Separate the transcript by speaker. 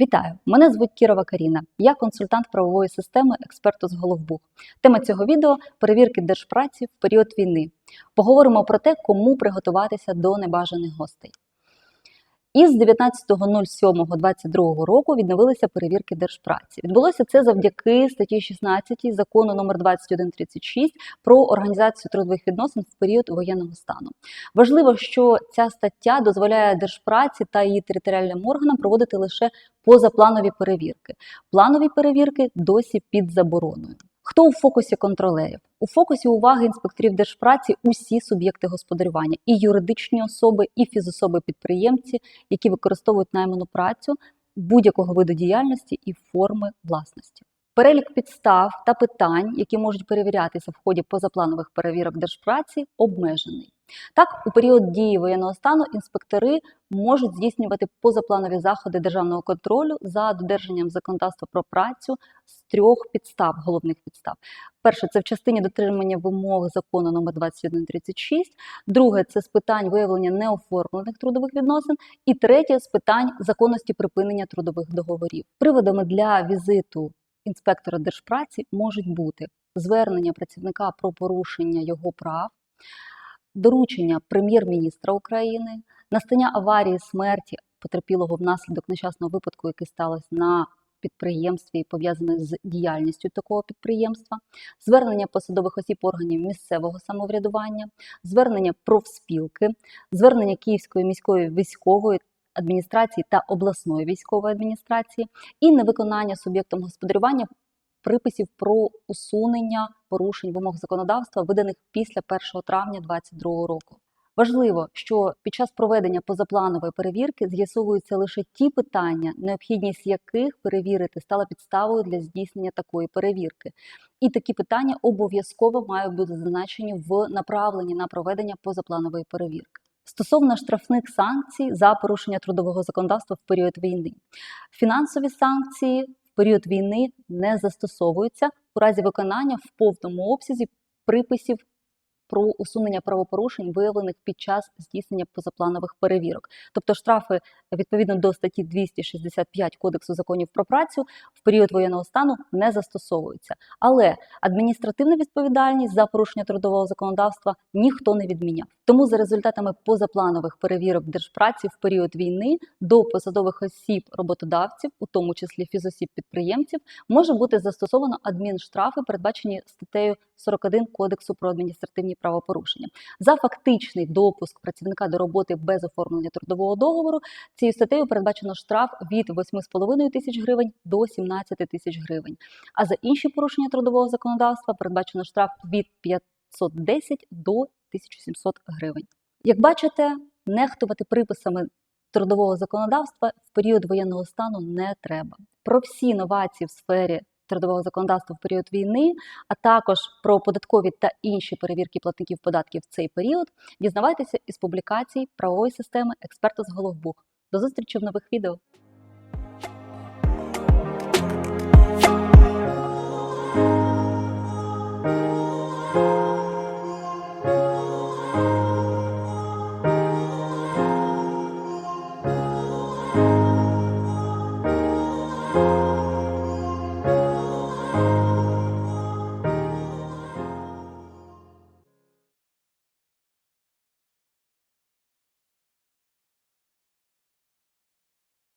Speaker 1: Вітаю! Мене звуть Кірова Каріна. Я консультант правової системи, експерт з Головбух. Тема цього відео перевірки держпраці в період війни. Поговоримо про те, кому приготуватися до небажаних гостей. Із 19.07.22 року відновилися перевірки держпраці. Відбулося це завдяки статті 16 закону номер 2136 про організацію трудових відносин в період воєнного стану. Важливо, що ця стаття дозволяє держпраці та її територіальним органам проводити лише позапланові перевірки. Планові перевірки досі під забороною. Хто у фокусі контролерів? У фокусі уваги інспекторів держпраці усі суб'єкти господарювання, і юридичні особи, і фізособи-підприємці, які використовують найману працю будь-якого виду діяльності і форми власності. Перелік підстав та питань, які можуть перевірятися в ході позапланових перевірок держпраці, обмежений. Так, у період дії воєнного стану інспектори можуть здійснювати позапланові заходи державного контролю за додержанням законодавства про працю з трьох підстав, головних підстав. Перше це в частині дотримання вимог закону номер 2136, друге це з питань виявлення неоформлених трудових відносин, і третє з питань законності припинення трудових договорів. Приводами для візиту інспектора держпраці можуть бути звернення працівника про порушення його прав, доручення прем'єр-міністра України, настання аварії смерті потерпілого внаслідок нещасного випадку, який сталося на підприємстві пов'язане з діяльністю такого підприємства, звернення посадових осіб органів місцевого самоврядування, звернення профспілки, звернення Київської міської військової адміністрації та обласної військової адміністрації і невиконання суб'єктом господарювання приписів про усунення порушень вимог законодавства, виданих після 1 травня 2022 року. Важливо, що під час проведення позапланової перевірки з'ясовуються лише ті питання, необхідність яких перевірити стала підставою для здійснення такої перевірки. І такі питання обов'язково мають бути зазначені в направленні на проведення позапланової перевірки. Стосовно штрафних санкцій за порушення трудового законодавства в період війни, фінансові санкції період війни не застосовуються у разі виконання в повному обсязі приписів про усунення правопорушень, виявлених під час здійснення позапланових перевірок. Тобто штрафи відповідно до статті 265 Кодексу законів про працю в період воєнного стану не застосовуються. Але адміністративна відповідальність за порушення трудового законодавства ніхто не відміняв. Тому за результатами позапланових перевірок держпраці в період війни до посадових осіб роботодавців, у тому числі фізосіб підприємців, може бути застосовано адмінштрафи, передбачені статтею 41 Кодексу про адміністративні правопорушення. За фактичний допуск працівника до роботи без оформлення трудового договору цією статтею передбачено штраф від 8,5 тисяч гривень до 17 тисяч гривень. А за інші порушення трудового законодавства передбачено штраф від 510 до 1700 гривень. Як бачите, нехтувати приписами трудового законодавства в період воєнного стану не треба. Про всі новації в сфері трудового законодавства в період війни, а також про податкові та інші перевірки платників податків в цей період, дізнавайтеся із публікацій правової системи експерта з Головбух. До зустрічі в нових відео.